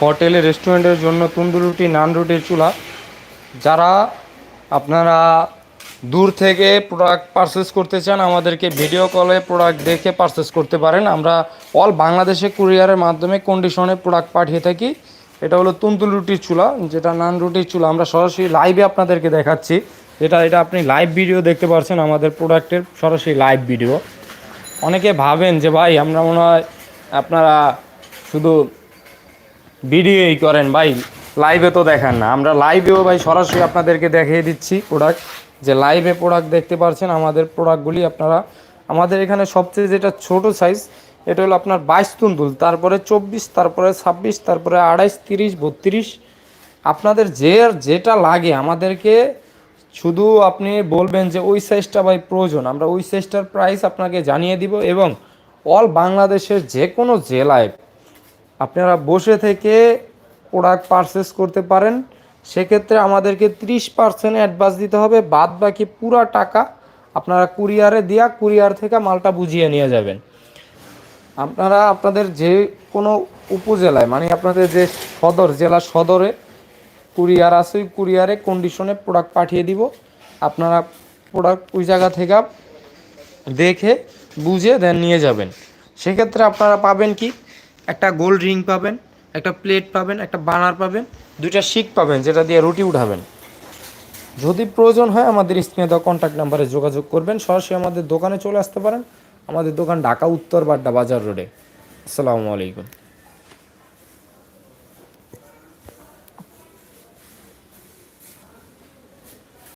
হোটেলে, রেস্টুরেন্টের জন্য তন্দুর রুটি, নান রুটির চুলা। যারা আপনারা দূর থেকে প্রোডাক্ট পারচেস করতে চান, আমাদেরকে ভিডিও কলে প্রোডাক্ট দেখে পারচেস করতে পারেন। আমরা অল বাংলাদেশে কুরিয়ারের মাধ্যমে কন্ডিশনে প্রোডাক্ট পাঠিয়ে থাকি। এটা হলো তুন্তুল রুটির চুলা, যেটা নান রুটির চুলা। আমরা সরাসরি লাইভে আপনাদেরকে দেখাচ্ছি। যেটা, এটা আপনি লাইভ ভিডিও দেখতে পাচ্ছেন আমাদের প্রোডাক্টের সরাসরি লাইভ ভিডিও অনেকে ভাবেন যে, ভাই, আমরা মনে হয় আপনারা শুধু ভিডিওই করেন ভাই লাইভে তো দেখান না। আমরা লাইভেও ভাই সরাসরি আপনাদেরকে দেখিয়ে দিচ্ছি প্রোডাক্ট যে লাইভে প্রোডাক্ট দেখতে পারছেন, আমাদের প্রোডাক্টগুলি আপনারা, আমাদের এখানে সবচেয়ে যেটা ছোট সাইজ এটা হলো আপনার বাইশ তুন্তুল তারপরে চব্বিশ, তারপরে ছাব্বিশ, তারপরে আড়াইশ, তিরিশ, বত্রিশ। আপনাদের যে যেটা লাগে, আমাদেরকে শুধু আপনি বলবেন যে ওই সাইজটা ভাই প্রয়োজন। আমরা ওই সাইজটার প্রাইস আপনাকে জানিয়ে দিব এবং অল বাংলাদেশের যে কোনো জেলায় আপনারা বসে থেকে প্রোডাক্ট পারচেস করতে পারেন। সেক্ষেত্রে আমাদেরকে ত্রিশ পার্সেন্ট অ্যাডভান্স দিতে হবে বাদ বাকি পুরো টাকা আপনারা কুরিয়ারে দিয়া কুরিয়ার থেকে মালটা বুঝিয়ে নিয়ে যাবেন। আপনারা আপনাদের যে কোনো উপজেলায় মানে আপনাদের যে সদর, জেলা সদরে কুরিয়ার আছে কুরিয়ারে কন্ডিশনে প্রোডাক্ট পাঠিয়ে দিব। আপনারা প্রোডাক্ট ওই জায়গা থেকে দেখে, বুঝে দেন নিয়ে যাবেন। সেক্ষেত্রে আপনারা পাবেন কি? একটা গোল্ড রিং পাবেন, একটা প্লেট পাবেন, একটা বানার পাবেন, দুইটা শিক পাবেন যেটা দিয়ে রুটি উঠাবেন। যদি প্রয়োজন হয় আমাদের স্ক্রিনে দেওয়া কন্ট্যাক্ট নাম্বারে যোগাযোগ করবেন, সরাসরি আমাদের দোকানে চলে আসতে পারেন। আমাদের দোকান ঢাকা উত্তর বাড্ডা বাজার রোডে। আসসালামু আলাইকুম।